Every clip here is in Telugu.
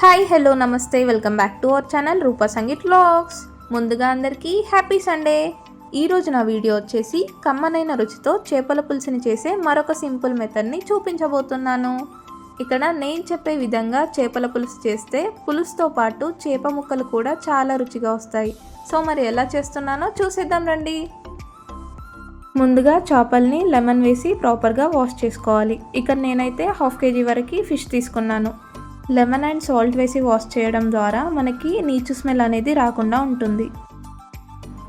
Hi hello namaste welcome back to our channel Rupa Sangeet vlogs ముందుగా అందరికీ హ్యాపీ సండే ఈరోజు నా వీడియో వచ్చేసి కమ్మనైన రుచితో చేపల పులుసుని చేసే మరొక సింపుల్ మెథడ్ని చూపించబోతున్నాను. ఇక్కడ నేను చెప్పే విధంగా చేపల పులుసు చేస్తే పులుసుతో పాటు చేప ముక్కలు కూడా చాలా రుచిగా వస్తాయి. సో మరి ఎలా చేస్తున్నానో చూసేద్దాం రండి. ముందుగా చేపల్ని లెమన్ వేసి ప్రాపర్గా వాష్ చేసుకోవాలి. ఇక్కడ నేనైతే హాఫ్ కేజీ వరకు ఫిష్ తీసుకున్నాను. లెమన్ అండ్ సాల్ట్ వేసి వాష్ చేయడం ద్వారా మనకి నీచు స్మెల్ అనేది రాకుండా ఉంటుంది.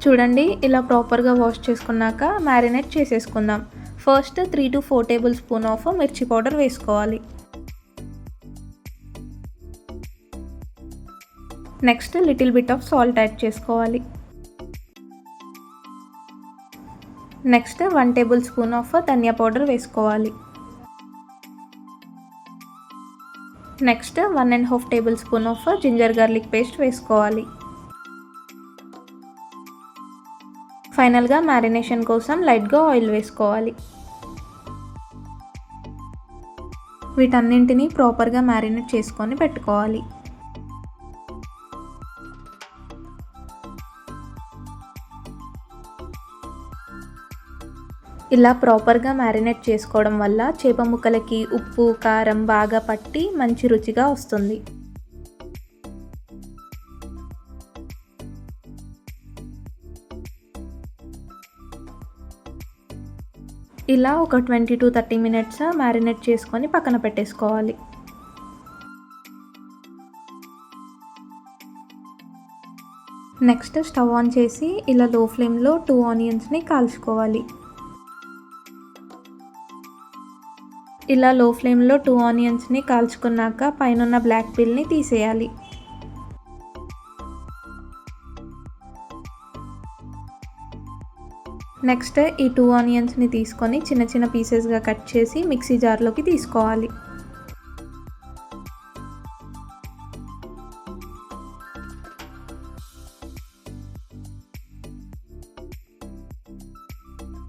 చూడండి ఇలా ప్రాపర్గా వాష్ చేసుకున్నాక మ్యారినేట్ చేసేసుకుందాం. First three to four tablespoon of mirchi powder వేసుకోవాలి. Next little bit of salt add చేసుకోవాలి. Next one tablespoon of dhania powder వేసుకోవాలి. Next one and half tablespoon of ginger garlic paste వేసుకోవాలి. ఫైనల్గా మ్యారినేషన్ కోసం లైట్గా ఆయిల్ వేసుకోవాలి. వీటన్నింటినీ ప్రాపర్గా మ్యారినేట్ చేసుకొని పెట్టుకోవాలి. ఇలా ప్రాపర్గా మ్యారినేట్ చేసుకోవడం వల్ల చేప ముక్కలకి ఉప్పు కారం బాగా పట్టి మంచి రుచిగా వస్తుంది. ఇలా ఒక twenty to thirty minutes marinate చేసుకొని పక్కన పెట్టేసుకోవాలి. నెక్స్ట్ స్టవ్ ఆన్ చేసి ఇలా లో ఫ్లేమ్లో టూ ఆనియన్స్ని కాల్చుకోవాలి. ఇలా లో ఫ్లేమ్లో టూ ఆనియన్స్ని కాల్చుకున్నాక పైన బ్లాక్ పిల్ని తీసేయాలి. నెక్స్ట్ ఈ టూ ఆనియన్స్ని తీసుకొని చిన్న చిన్న పీసెస్గా కట్ చేసి మిక్సీ జార్లోకి తీసుకోవాలి.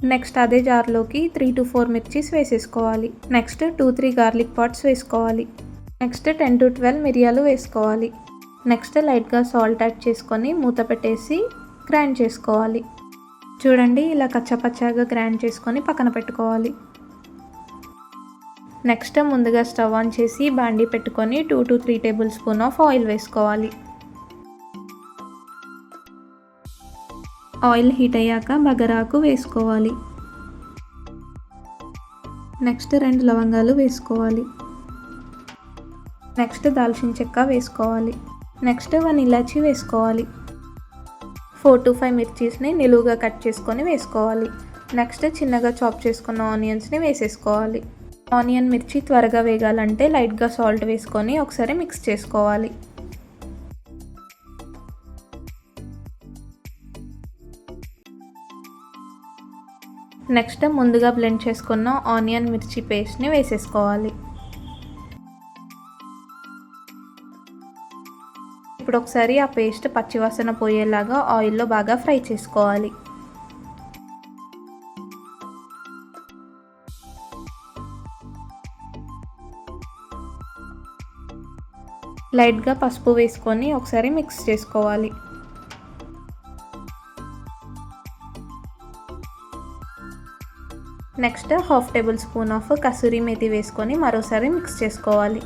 నెక్స్ట్ అదే జార్లోకి త్రీ టు ఫోర్ మిర్చీస్ వేసేసుకోవాలి. Next two three garlic pods వేసుకోవాలి. నెక్స్ట్ టెన్ టు ట్వెల్వ్ మిరియాలు వేసుకోవాలి. నెక్స్ట్ లైట్గా సాల్ట్ యాడ్ చేసుకొని మూత పెట్టేసి గ్రైండ్ చేసుకోవాలి. చూడండి ఇలా కచ్చపచ్చాగా గ్రైండ్ చేసుకొని పక్కన పెట్టుకోవాలి. నెక్స్ట్ ముందుగా స్టవ్ ఆన్ చేసి బాండీ పెట్టుకొని two to three tablespoon of oil వేసుకోవాలి. ఆయిల్ హీట్ అయ్యాక బగరాకు వేసుకోవాలి. నెక్స్ట్ రెండు లవంగాలు వేసుకోవాలి. నెక్స్ట్ దాల్చిన చెక్క వేసుకోవాలి. నెక్స్ట్ వన్ ఇలాచీ వేసుకోవాలి. ఫోర్ టు ఫైవ్ మిర్చీస్ని నిలువుగా కట్ చేసుకొని వేసుకోవాలి. నెక్స్ట్ చిన్నగా చాప్ చేసుకున్న ఆనియన్స్ని వేసేసుకోవాలి. ఆనియన్ మిర్చి త్వరగా వేగాలంటే లైట్గా సాల్ట్ వేసుకొని ఒకసారి మిక్స్ చేసుకోవాలి. నెక్స్ట్ ముందుగా బ్లెండ్ చేసుకున్న ఆనియన్ మిర్చి పేస్ట్ని వేసేసుకోవాలి. ఇప్పుడు ఒకసారి ఆ పేస్ట్ పచ్చివాసన పోయేలాగా ఆయిల్లో బాగా ఫ్రై చేసుకోవాలి. లైట్గా పసుపు వేసుకొని ఒకసారి మిక్స్ చేసుకోవాలి. Next half tablespoon of kasuri methi వేసుకొని మరోసారి మిక్స్ చేసుకోవాలి.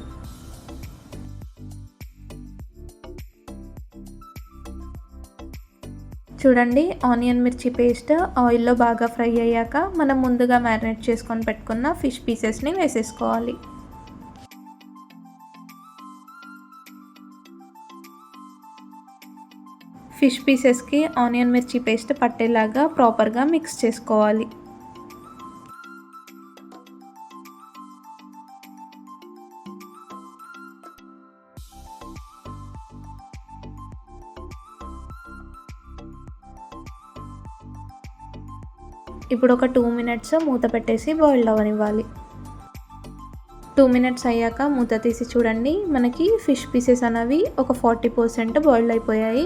చూడండి ఆనియన్ మిర్చి పేస్ట్ ఆయిల్లో బాగా ఫ్రై అయ్యాక మనం ముందుగా మ్యారినేట్ చేసుకొని పెట్టుకున్న ఫిష్ పీసెస్ని వేసేసుకోవాలి. ఫిష్ పీసెస్కి ఆనియన్ మిర్చి పేస్ట్ పట్టేలాగా ప్రాపర్గా మిక్స్ చేసుకోవాలి. ఇప్పుడు ఒక టూ మినిట్స్ మూత పెట్టేసి బాయిల్ అవ్వనివ్వాలి టూ మినిట్స్ అయ్యాక మూత తీసి చూడండి. మనకి ఫిష్ పీసెస్ అనేవి ఒక ఫార్టీ పర్సెంట్ బాయిల్ అయిపోయాయి.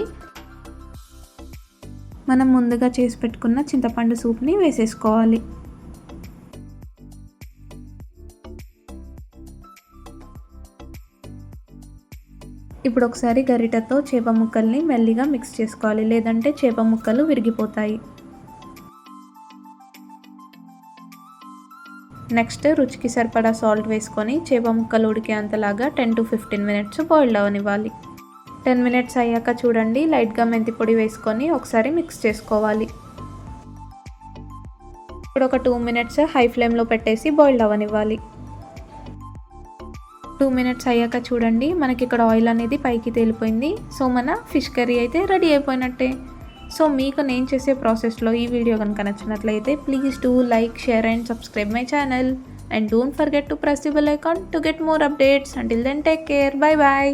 మనం ముందుగా చేసి పెట్టుకున్న చింతపండు సూప్ని వేసేసుకోవాలి. ఇప్పుడు ఒకసారి గరిటతో చేప ముక్కల్ని మెల్లిగా మిక్స్ చేసుకోవాలి. లేదంటే చేప ముక్కలు విరిగిపోతాయి. నెక్స్ట్ రుచికి సరిపడా సాల్ట్ వేసుకొని చేప ముక్కలు ఉడికేంతలాగా ten to fifteen minutes boil అవనివ్వాలి. Ten minutes అయ్యాక చూడండి లైట్గా మెంతి పొడి వేసుకొని ఒకసారి మిక్స్ చేసుకోవాలి. ఇప్పుడు ఒక టూ మినిట్స్ హై ఫ్లేమ్లో పెట్టేసి బాయిల్ అవ్వనివ్వాలి టూ మినిట్స్ అయ్యాక చూడండి మనకి ఇక్కడ ఆయిల్ అనేది పైకి తేలిపోయింది. సో మన ఫిష్ కర్రీ అయితే రెడీ అయిపోయినట్టే. సో మీకు నేను చేసే ప్రాసెస్లో ఈ వీడియో కనుక నచ్చినట్లయితే please do like share and subscribe my channel and don't forget to press the bell icon to get more updates until then take care bye bye